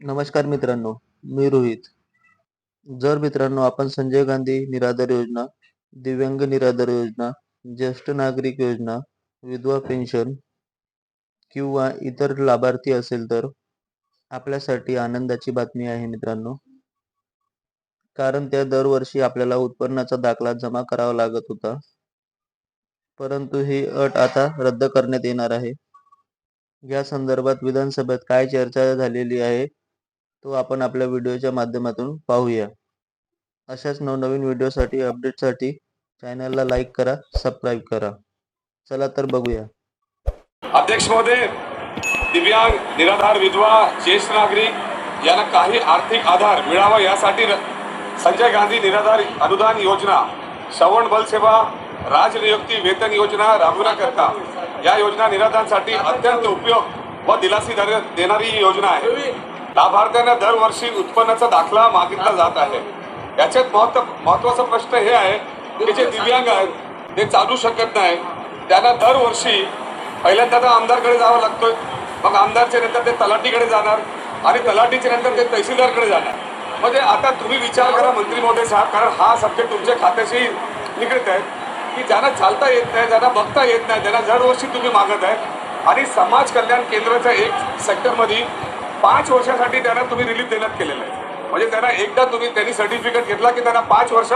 नमस्कार मित्रांनो मी रोहित. जर मित्रांनो आपण संजय गांधी निराधार योजना दिव्यांग निराधार योजना ज्येष्ठ नागरिक योजना विधवा पेन्शन किंवा इतर लाभार्थी असेल तर आपल्यासाठी आनंदाची बातमी आहे मित्रांनो. कारण त्या दरवर्षी आपल्याला उत्पन्नाचा दाखला जमा करावा लागत होता. परंतु ही अट आता रद्द करण्यात येणार आहे. या संदर्भात विधानसभेत काय चर्चा झालेली आहे? तो आपण आपल्या व्हिडिओच्या माध्यमातून पाहूया. अशाच नवनवीन व्हिडिओसाठी अपडेटसाठी चॅनलला लाईक करा सबस्क्राईब करा. चला तर बघूया. अध्यक्ष महोदय दिव्यांग निराधार विधवा ज्येष्ठ नागरिक यांना काही आर्थिक आधार मिळावा यासाठी संजय गांधी निराधार अनुदान योजना श्रवण बलसेवा राजनियुक्ती वेतन योजना राबविण्याकरता या योजना निराधारांसाठी अत्यंत उपयोग व दिलासी देणारी ही योजना आहे. लाभार्थ्यांना दरवर्षी उत्पन्नाचा दाखला मागितला जात आहे. याच्यात महत्त्व महत्त्वाचा प्रश्न हे आहे की जे दिव्यांग आहेत ते चालू शकत नाही. त्यांना दरवर्षी पहिल्यांदा तर आमदारकडे जावं लागतोय. मग आमदारच्या नंतर ते तलाठीकडे जाणार आणि तलाठीच्या नंतर ते तहसीलदारकडे जाणार. म्हणजे आता तुम्ही विचार करा मंत्री महोदय साहेब कारण हा सब्जेक्ट तुमच्या खात्याशी निगडीत आहे. की ज्यांना चालता येत नाही ज्यांना बघता येत नाही त्यांना दरवर्षी तुम्ही मागत आहे. आणि समाज कल्याण केंद्राच्या एक सेक्टरमध्ये पाच वर्षासाठी त्यांना तुम्ही रिलीफ देण्यात केलेलं आहे. म्हणजे त्यांना एकदा तुम्ही त्यांनी सर्टिफिकेट घेतला की त्यांना पाच वर्ष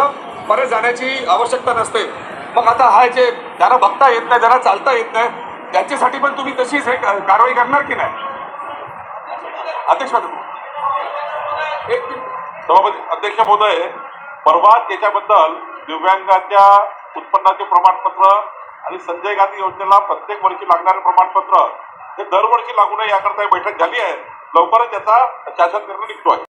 परत जाण्याची आवश्यकता नसते. मग आता हा जे ज्यांना बघता येत नाही ज्यांना चालता येत नाही त्यांच्यासाठी पण तुम्ही तशीच हे कारवाई करणार की नाही? अध्यक्ष एक सभापती अध्यक्ष महोदय परवा त्याच्याबद्दल दिव्यांगाच्या उत्पन्नाचे प्रमाणपत्र आणि संजय गांधी योजनेला प्रत्येक वर्षी लागणारे प्रमाणपत्र हे दरवर्षी लागू नये याकरता बैठक झाली आहे. लवकरच त्याचा शासन निर्णय निघतो आहे.